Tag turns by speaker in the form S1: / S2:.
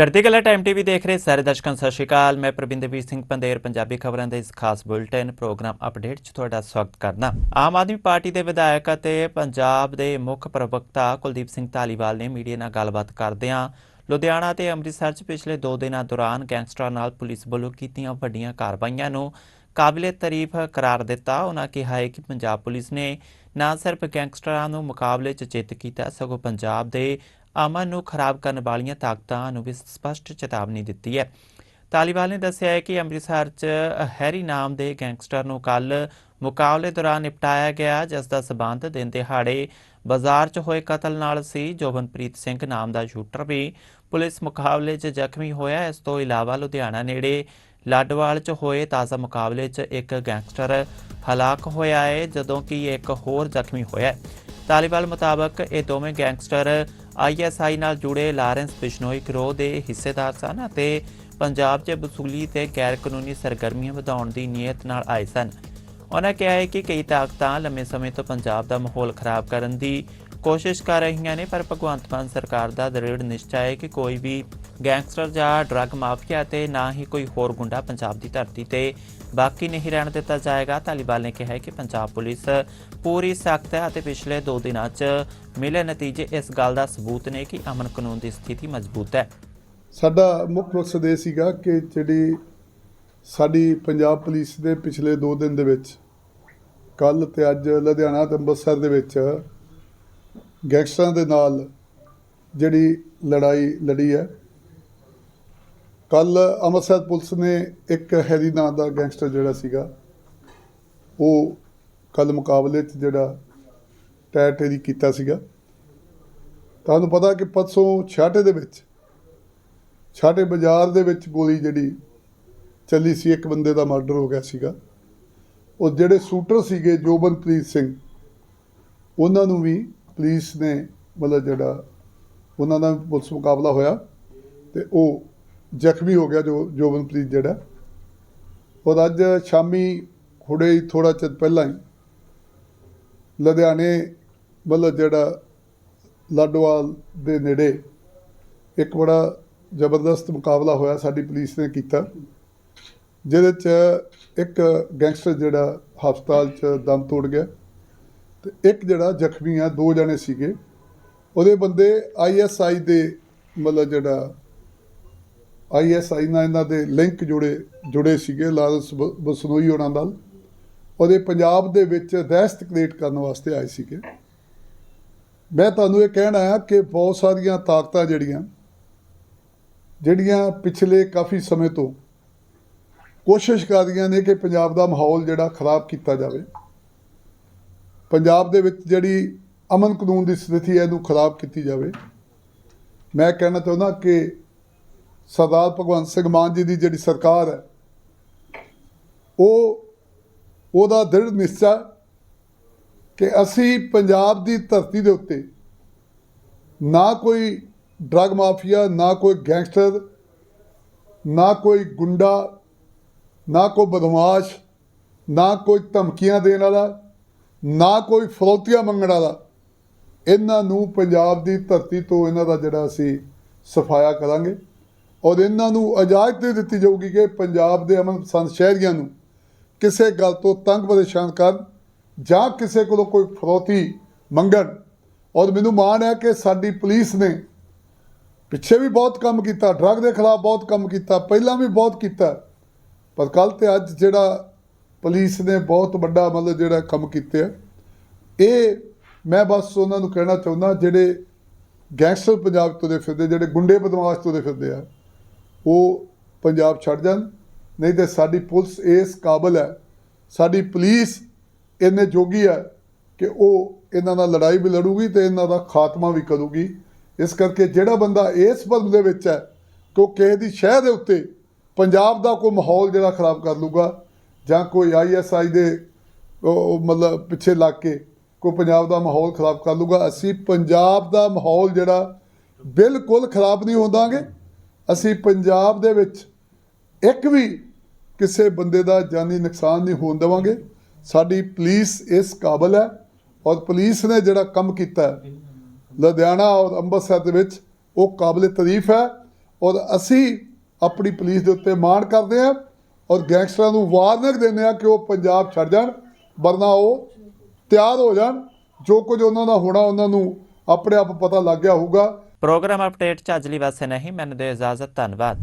S1: ਚੜ੍ਹਦੀ ਕਲਾ time TV ਦੇਖ ਰਹੇ ਸਾਰੇ ਦਰਸ਼ਕਾਂ ਸਤਿ ਸ਼੍ਰੀ ਅਕਾਲ। ਮੈਂ ਪ੍ਰਬਿੰਦਰਵੀਰ ਸਿੰਘ ਪੰਦੇਰ, ਪੰਜਾਬੀ ਖਬਰਾਂ ਦੇ ਇਸ ਖਾਸ ਬੁਲੇਟਿਨ ਪ੍ਰੋਗਰਾਮ ਅਪਡੇਟ 'ਚ ਤੁਹਾਡਾ ਸਵਾਗਤ ਕਰਨਾ ਆਮ ਆਦਮੀ ਪਾਰਟੀ ਦੇ ਵਿਧਾਇਕ ਅਤੇ ਪੰਜਾਬ ਦੇ ਮੁੱਖ ਪ੍ਰਵਕਤਾ ਕੁਲਦੀਪ ਸਿੰਘ ਧਾਲੀਵਾਲ ਨੇ ਮੀਡੀਆ ਨਾਲ ਗੱਲਬਾਤ ਕਰਦਿਆਂ ਲੁਧਿਆਣਾ ਤੇ ਅੰਮ੍ਰਿਤਸਰ 'ਚ ਪਿਛਲੇ 2 ਦਿਨਾਂ ਦੌਰਾਨ ਗੈਂਗਸਟਰਾਂ ਨਾਲ ਪੁਲਿਸ ਵੱਲੋਂ ਕੀਤੀਆਂ ਵੱਡੀਆਂ ਕਾਰਵਾਈਆਂ ਨੂੰ ਕਾਬਲੇ ਤਾਰੀਫ ਕਰਾਰ ਦਿੱਤਾ। ਉਹਨਾਂ ਕਿਹਾ ਹੈ ਕਿ ਪੰਜਾਬ ਪੁਲਿਸ ਨੇ ਨਾ ਸਿਰਫ ਗੈਂਗਸਟਰਾਂ ਨੂੰ ਮੁਕਾਬਲੇ 'ਚ ਜਿੱਤ ਕੀਤਾ, ਸਗੋਂ ਪੰਜਾਬ ਦੇ ਅਮਨ ਨੂੰ ਖਰਾਬ ਕਰਨ ਵਾਲੀਆਂ ਤਾਕਤਾਂ ਨੂੰ ਵੀ ਸਪਸ਼ਟ ਚੇਤਾਵਨੀ ਦਿੱਤੀ ਹੈ। ਤਾਲੀਬਾਨ ਨੇ ਦੱਸਿਆ ਹੈ ਕਿ ਅੰਮ੍ਰਿਤਸਰ 'ਚ ਹੈਰੀ ਨਾਮ ਦੇ ਗੈਂਗਸਟਰ ਨੂੰ ਕੱਲ ਮੁਕਾਬਲੇ ਦੌਰਾਨ ਨਿਪਟਾਇਆ ਗਿਆ, ਜਿਸ ਦਾ ਸਬੰਧ ਦਿਨ ਦਿਹਾੜੇ ਬਾਜ਼ਾਰ 'ਚ ਹੋਏ ਕਤਲ ਨਾਲ ਸੀ। ਜੋਬਨਪ੍ਰੀਤ ਸਿੰਘ ਨਾਮ ਦਾ ਸ਼ੂਟਰ ਵੀ ਪੁਲਿਸ ਮੁਕਾਬਲੇ 'ਚ ਜ਼ਖਮੀ ਹੋਇਆ। ਇਸ ਤੋਂ ਇਲਾਵਾ ਲੁਧਿਆਣਾ ਨੇੜੇ ਲਾਡਵਾਲ 'ਚ ਹੋਏ ਤਾਜ਼ਾ ਮੁਕਾਬਲੇ 'ਚ ਇੱਕ ਗੈਂਗਸਟਰ ਹਲਾਕ ਹੋਇਆ ਹੈ, ਜਦੋਂ ਕਿ ਇੱਕ ਹੋਰ ਜ਼ਖਮੀ ਹੋਇਆ ਹੈ। ਤਾਲੀਬਾਨ ਮੁਤਾਬਕ ਇਹ ਦੋਵੇਂ ਗੈਂਗਸਟਰ ਆਈਐਸਆਈ ਨਾਲ ਜੁੜੇ ਲਾਰੈਂਸ ਬਿਸ਼ਨੋਈ ਗਰੋਹ ਦੇ ਹਿੱਸੇਦਾਰ ਸਨ ਅਤੇ ਪੰਜਾਬ 'ਚ ਵਸੂਲੀ ਤੇ ਗੈਰ ਕਾਨੂੰਨੀ ਸਰਗਰਮੀਆਂ ਵਧਾਉਣ ਦੀ ਨੀਅਤ ਨਾਲ ਆਏ ਸਨ। ਉਹਨਾਂ ਕਿਹਾ ਹੈ ਕਿ ਕਈ ਤਾਕਤਾਂ ਲੰਮੇ ਸਮੇਂ ਤੋਂ ਪੰਜਾਬ ਦਾ ਮਾਹੌਲ ਖਰਾਬ ਕਰਨ ਦੀ ਕੋਸ਼ਿਸ਼ ਕਰ ਰਹੀਆਂ ਨੇ, ਪਰ ਭਗਵੰਤ ਮਾਨ ਸਰਕਾਰ ਦਾ ਦ੍ਰਿੜ ਨਿਸ਼ਚਾ ਹੈ ਕਿ ਕੋਈ ਵੀ ਗੈਂਗਸਟਰ ਜਾਂ ਡਰੱਗ ਮਾਫੀਆ ਤੇ ਨਾ ਹੀ ਕੋਈ ਹੋਰ ਗੁੰਡਾ ਪੰਜਾਬ ਦੀ ਧਰਤੀ ਤੇ ਬਾਕੀ ਨਹੀਂ ਰਹਿਣ ਦਿੱਤਾ ਜਾਏਗਾ। ਤਾਲੀਬਾਨ ਨੇ ਕਿਹਾ ਹੈ ਕਿ ਪੰਜਾਬ ਪੁਲਿਸ ਪੂਰੀ ਸਖਤ ਹੈ ਅਤੇ ਪਿਛਲੇ 2 ਦਿਨਾਂ 'ਚ ਮਿਲੇ ਨਤੀਜੇ ਇਸ ਗੱਲ ਦਾ ਸਬੂਤ ਨੇ ਕਿ ਅਮਨ ਕਾਨੂੰਨ ਦੀ ਸਥਿਤੀ ਮਜ਼ਬੂਤ ਹੈ।
S2: ਸਾਡਾ ਮੁੱਖ ਮਕਸਦ ਇਹ ਸੀਗਾ ਕਿ ਜਿਹੜੀ ਸਾਡੀ ਪੰਜਾਬ ਪੁਲਿਸ ਦੇ ਪਿਛਲੇ 2 ਦਿਨ ਦੇ ਵਿੱਚ ਕੱਲ ਤੇ ਅੱਜ ਲੁਧਿਆਣਾ ਤੇ ਅੰਮ੍ਰਿਤਸਰ ਦੇ ਵਿੱਚ ਗੈਂਗਸਟਰਾਂ ਦੇ ਨਾਲ ਜਿਹੜੀ ਲੜਾਈ ਲੜੀ ਹੈ ਕੱਲ ਅੰਮ੍ਰਿਤਸਰ ਪੁਲਿਸ ਨੇ ਇੱਕ ਹੈਰੀ ਨਾਂ ਦਾ ਗੈਂਗਸਟਰ ਜਿਹੜਾ ਸੀਗਾ, ਉਹ ਕੱਲ ਮੁਕਾਬਲੇ 'ਚ ਜਿਹੜਾ ਟੈਟੇਰੀ ਕੀਤਾ ਸੀਗਾ। ਤੁਹਾਨੂੰ ਪਤਾ ਕਿ ਪਰਸੋਂ ਛਾਟੇ ਦੇ ਵਿੱਚ, ਛਾਟੇ ਬਾਜ਼ਾਰ ਦੇ ਵਿੱਚ ਗੋਲੀ ਜਿਹੜੀ ਚੱਲੀ ਸੀ, ਇੱਕ ਬੰਦੇ ਦਾ ਮਰਡਰ ਹੋ ਗਿਆ ਸੀਗਾ। ਉਹ ਜਿਹੜੇ ਸ਼ੂਟਰ ਸੀਗੇ ਜੋਬਨਪ੍ਰੀਤ ਸਿੰਘ, ਉਹਨਾਂ ਨੂੰ ਵੀ ਪੁਲਿਸ ਨੇ ਮਤਲਬ ਜਿਹੜਾ ਉਹਨਾਂ ਦਾ ਪੁਲਿਸ ਮੁਕਾਬਲਾ ਹੋਇਆ ਤੇ ਉਹ ਜ਼ਖਮੀ ਹੋ ਗਿਆ ਜੋ ਜੋਬਨਪ੍ਰੀਤ ਜਿਹੜਾ। ਔਰ ਅੱਜ ਸ਼ਾਮੀ ਹੁਣੇ ਹੀ ਥੋੜਾ ਚਿਰ ਪਹਿਲਾਂ ਹੀ ਲੁਧਿਆਣੇ ਮਤਲਬ ਜਿਹੜਾ ਲਾਡੋਵਾਲ ਦੇ ਨੇੜੇ ਇੱਕ ਬੜਾ ਜ਼ਬਰਦਸਤ ਮੁਕਾਬਲਾ ਹੋਇਆ ਸਾਡੀ ਪੁਲਿਸ ਨੇ ਕੀਤਾ, ਜਿਹਦੇ ਚ ਇੱਕ ਗੈਂਗਸਟਰ ਜਿਹੜਾ ਹਸਪਤਾਲ ਚ ਦਮ ਤੋੜ ਗਿਆ ਤੇ ਇੱਕ ਜਿਹੜਾ ਜ਼ਖਮੀ ਆ, ਦੋ ਜਣੇ ਸੀਗੇ। ਉਹਦੇ ਬੰਦੇ ਆਈਐਸਆਈ ਦੇ ਮਤਲਬ ਜਿਹੜਾ ਆਈਐਸਆਈ ਨਾਲ ਇਹਨਾਂ ਦੇ ਲਿੰਕ ਜੁੜੇ ਜੁੜੇ ਸੀਗੇ ਲਾਰੈਂਸ ਬ- ਬਸਨੋਈ ਉਹਨਾਂ ਨਾਲ। ਉਹਦੇ ਪੰਜਾਬ ਦੇ ਵਿੱਚ ਦਹਿਸ਼ਤ ਕ੍ਰੀਏਟ ਕਰਨ ਵਾਸਤੇ ਆਏ ਸੀਗੇ। ਮੈਂ ਤੁਹਾਨੂੰ ਇਹ ਕਹਿਣਾ ਹੈ ਕਿ ਬਹੁਤ ਸਾਰੀਆਂ ਤਾਕਤਾਂ ਜਿਹੜੀਆਂ ਜਿਹੜੀਆਂ ਪਿਛਲੇ ਕਾਫੀ ਸਮੇਂ ਤੋਂ ਕੋਸ਼ਿਸ਼ ਕਰ ਰਹੀਆਂ ਨੇ ਕਿ ਪੰਜਾਬ ਦਾ ਮਾਹੌਲ ਜਿਹੜਾ ਖਰਾਬ ਕੀਤਾ ਜਾਵੇ। ਪੰਜਾਬ ਦੇ ਵਿੱਚ ਜਿਹੜੀ ਅਮਨ ਕਾਨੂੰਨ ਦੀ ਸਥਿਤੀ ਹੈ, ਇਹਨੂੰ ਖਰਾਬ ਕੀਤੀ ਜਾਵੇ। ਮੈਂ ਕਹਿਣਾ ਚਾਹੁੰਦਾ ਕਿ ਸਰਦਾਰ ਭਗਵੰਤ ਸਿੰਘ ਮਾਨ ਜੀ ਦੀ ਜਿਹੜੀ ਸਰਕਾਰ ਹੈ, ਉਹ, ਉਹਦਾ ਦ੍ਰਿੜ ਨਿਸ਼ਚਾ ਕਿ ਅਸੀਂ ਪੰਜਾਬ ਦੀ ਧਰਤੀ ਦੇ ਉੱਤੇ ਨਾ ਕੋਈ ਡਰੱਗ ਮਾਫੀਆ ਨਾ ਕੋਈ ਗੈਂਗਸਟਰ ਨਾ ਕੋਈ ਗੁੰਡਾ, ਨਾ ਕੋਈ ਬਦਮਾਸ਼, ਨਾ ਕੋਈ ਧਮਕੀਆਂ ਦੇਣ ਵਾਲਾ, ਨਾ ਕੋਈ ਫਰੌਤੀਆਂ ਮੰਗਣ ਵਾਲਾ, ਇਹਨਾਂ ਨੂੰ ਪੰਜਾਬ ਦੀ ਧਰਤੀ ਤੋਂ ਇਹਨਾਂ ਦਾ ਜਿਹੜਾ ਅਸੀਂ ਸਫਾਇਆ ਕਰਾਂਗੇ। ਔਰ ਇਹਨਾਂ ਨੂੰ ਇਜਾਜ਼ਤ ਨਹੀਂ ਦਿੱਤੀ ਜਾਊਗੀ ਕਿ ਪੰਜਾਬ ਦੇ ਅਮਨ ਪਸੰਦ ਸ਼ਹਿਰੀਆਂ ਨੂੰ ਕਿਸੇ ਗੱਲ ਤੋਂ ਤੰਗ ਪਰੇਸ਼ਾਨ ਕਰਨ ਜਾਂ ਕਿਸੇ ਕੋਲੋਂ ਕੋਈ ਫਰੋਤੀ ਮੰਗਣ। ਔਰ ਮੈਨੂੰ ਮਾਣ ਹੈ ਕਿ ਸਾਡੀ ਪੁਲਿਸ ਨੇ ਪਿੱਛੇ ਵੀ ਬਹੁਤ ਕੰਮ ਕੀਤਾ, ਡਰੱਗ ਦੇ ਖਿਲਾਫ ਬਹੁਤ ਕੰਮ ਕੀਤਾ, ਪਹਿਲਾਂ ਵੀ ਬਹੁਤ ਕੀਤਾ। ਪਰ ਕੱਲ ਤੇ ਅੱਜ ਜਿਹੜਾ ਪੁਲਿਸ ਨੇ ਬਹੁਤ ਵੱਡਾ ਮਤਲਬ ਜਿਹੜਾ ਕੰਮ ਕੀਤੇ ਆ, ਇਹ ਮੈਂ ਬਸ ਉਹਨਾਂ ਨੂੰ ਕਹਿਣਾ ਚਾਹੁੰਦਾ ਜਿਹੜੇ ਗੈਂਗਸਟਰ ਪੰਜਾਬ ਤੋਂ ਦੇ ਫਿਰਦੇ, ਜਿਹੜੇ ਗੁੰਡੇ ਬਦਮਾਸ਼ ਤੋਂ ਦੇ ਫਿਰਦੇ ਆ ਉਹ ਪੰਜਾਬ ਛੱਡ ਜਾਣ। ਨਹੀਂ ਤੇ ਸਾਡੀ ਪੁਲਿਸ ਇਸ ਕਾਬਲ ਹੈ। ਸਾਡੀ ਪੁਲਿਸ ਇੰਨੇ ਜੋਗੀ ਹੈ ਕਿ ਉਹ ਇਹਨਾਂ ਨਾਲ ਲੜਾਈ ਵੀ ਲੜੂਗੀ ਤੇ ਇਹਨਾਂ ਦਾ ਖਾਤਮਾ ਵੀ ਕਰੂਗੀ। ਇਸ ਕਰਕੇ ਜਿਹੜਾ ਬੰਦਾ ਇਸ ਭਰਮ ਦੇ ਵਿੱਚ ਹੈ ਕਿ ਉਹ ਕਿਸੇ ਦੀ ਸ਼ਹਿਰ ਦੇ ਉੱਤੇ ਪੰਜਾਬ ਦਾ ਕੋਈ ਮਾਹੌਲ ਜਿਹੜਾ ਖਰਾਬ ਕਰ ਲੂਗਾ ਜਾਂ ਕੋਈ ਆਈਐਸਆਈ ਦੇ ਉਹ ਉਹ ਮਤਲਬ ਪਿੱਛੇ ਲੱਗ ਕੇ ਕੋਈ ਪੰਜਾਬ ਦਾ ਮਾਹੌਲ ਖਰਾਬ ਕਰ ਲੂਗਾ, ਅਸੀਂ ਪੰਜਾਬ ਦਾ ਮਾਹੌਲ ਜਿਹੜਾ ਬਿਲਕੁਲ ਖਰਾਬ ਨਹੀਂ ਹੁੰਦਾਗੇ ਅਸੀਂ ਪੰਜਾਬ ਦੇ ਵਿੱਚ ਇੱਕ ਵੀ ਕਿਸੇ ਬੰਦੇ ਦਾ ਜਾਨੀ ਨੁਕਸਾਨ ਨਹੀਂ ਹੋਣ ਦੇਵਾਂਗੇ। ਸਾਡੀ ਪੁਲਿਸ ਇਸ ਕਾਬਲ ਹੈ ਔਰ ਪੁਲਿਸ ਨੇ ਜਿਹੜਾ ਕੰਮ ਕੀਤਾ ਲੁਧਿਆਣਾ ਔਰ ਅੰਮ੍ਰਿਤਸਰ ਦੇ ਵਿੱਚ ਉਹ ਕਾਬਲੇ ਤਾਰੀਫ ਹੈ ਔਰ ਅਸੀਂ ਆਪਣੀ ਪੁਲਿਸ ਦੇ ਉੱਤੇ ਮਾਣ ਕਰਦੇ ਹਾਂ ਔਰ ਗੈਂਗਸਟਰਾਂ ਨੂੰ ਵਾਰਨਿੰਗ ਦਿੰਦੇ ਆ ਕਿ ਉਹ ਪੰਜਾਬ ਛੱਡ ਜਾਣ, ਵਰਨਾ ਉਹ ਤਿਆਰ ਹੋ ਜਾਣ। ਜੋ ਕੁਝ ਉਹਨਾਂ ਦਾ ਹੋਣਾ, ਉਹਨਾਂ ਨੂੰ ਆਪਣੇ ਆਪ ਪਤਾ ਲੱਗ ਗਿਆ ਹੋਊਗਾ।
S1: ਪ੍ਰੋਗਰਾਮ ਅਪਡੇਟ ਚ ਅਜਲੀ ਵਾਸਤੇ ਨਹੀਂ ਮੈਨੂੰ ਦਿਓ ਇਜਾਜ਼ਤ ਧੰਨਵਾਦ।